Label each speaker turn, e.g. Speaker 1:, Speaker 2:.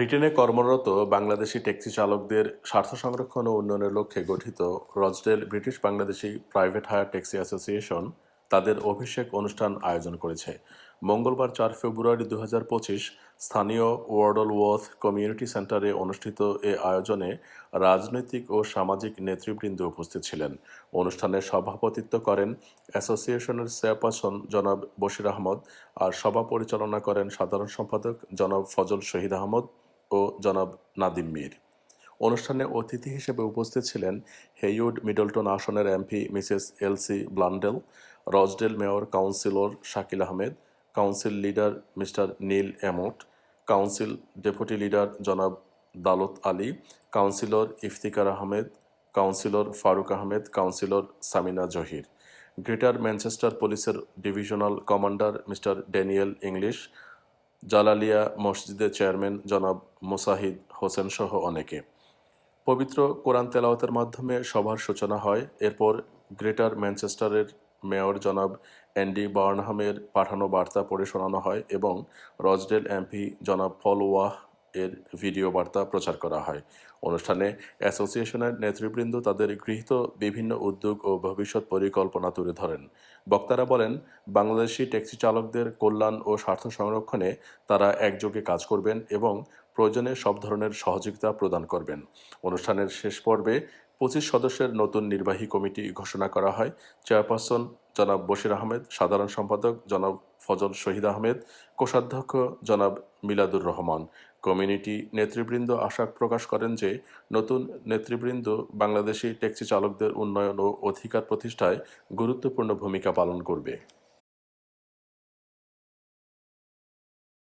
Speaker 1: ব্রিটেনে কর্মরত বাংলাদেশি ট্যাক্সি চালকদের স্বার্থ সংরক্ষণ ও উন্নয়নের লক্ষ্যে গঠিত Rochdale British Bangladeshi private hire taxi association তাদের অভিষেক অনুষ্ঠান আয়োজন করেছে। মঙ্গলবার চার ফেব্রুয়ারি দু হাজার পঁচিশ স্থানীয় ওয়ার্ডল ওয়ার্থ কমিউনিটি সেন্টারে অনুষ্ঠিত এ আয়োজনে রাজনৈতিক ও সামাজিক নেতৃবৃন্দ উপস্থিত ছিলেন। অনুষ্ঠানে সভাপতিত্ব করেন অ্যাসোসিয়েশনের চেয়ারপারসন জনাব বশির আহমদ আর সভা পরিচালনা করেন সাধারণ সম্পাদক জনাব ফজল শহীদ আহমদ। ও জনাব নাদিম মীর। অনুষ্ঠানে অতিথি হিসেবে উপস্থিত ছিলেন হেইউড মিডলটন আসনের MP Mrs Elsie Blundell Rochdale mayor councillor Shakil Ahmed, council leader Mr Neil Emmott, council deputy leader জনাব Daulat Ali, councillor Iftikhar Ahmed, councillor Farooq Ahmed, councillor Samina Zahir. Greater Manchester পুলিশের divisional commander Mr Daniel English Jalalia মসজিদের chairman জনাব মোসাহিদ হোসেন সহ অনেকে। পবিত্র কোরআন তেলাওয়াতের মাধ্যমে সভার সূচনা হয়। এরপর গ্রেটার ম্যানচেস্টারের মেয়র জনাব অ্যান্ডি বার্নহামের পাঠানো বার্তা পড়ে শোনানো হয় এবং রজডেল এমপি জনাব ফল ওয়াহ এর ভিডিও বার্তা প্রচার করা হয়। অনুষ্ঠানে অ্যাসোসিয়েশনের নেতৃবৃন্দ তাদের গৃহীত বিভিন্ন উদ্যোগ ও ভবিষ্যৎ পরিকল্পনা তুলে ধরেন। বক্তারা বলেন, বাংলাদেশি ট্যাক্সি চালকদের কল্যাণ ও স্বার্থ সংরক্ষণে তারা একযোগে কাজ করবেন এবং প্রয়োজনে সব ধরনের সহযোগিতা প্রদান করবেন। অনুষ্ঠানের শেষ পর্বে পঁচিশ সদস্যের নতুন নির্বাহী কমিটি ঘোষণা করা হয়। চেয়ারপারসন জনাব বশির আহমেদ, সাধারণ সম্পাদক জনাব ফজল শহীদ আহমেদ, কোষাধ্যক্ষ জনাব মিলাদুর রহমান। কমিউনিটি নেতৃবৃন্দ আশা প্রকাশ করেন যে, নতুন নেতৃবৃন্দ বাংলাদেশি ট্যাক্সি চালকদের উন্নয়ন ও অধিকার প্রতিষ্ঠায় গুরুত্বপূর্ণ ভূমিকা পালন করবে।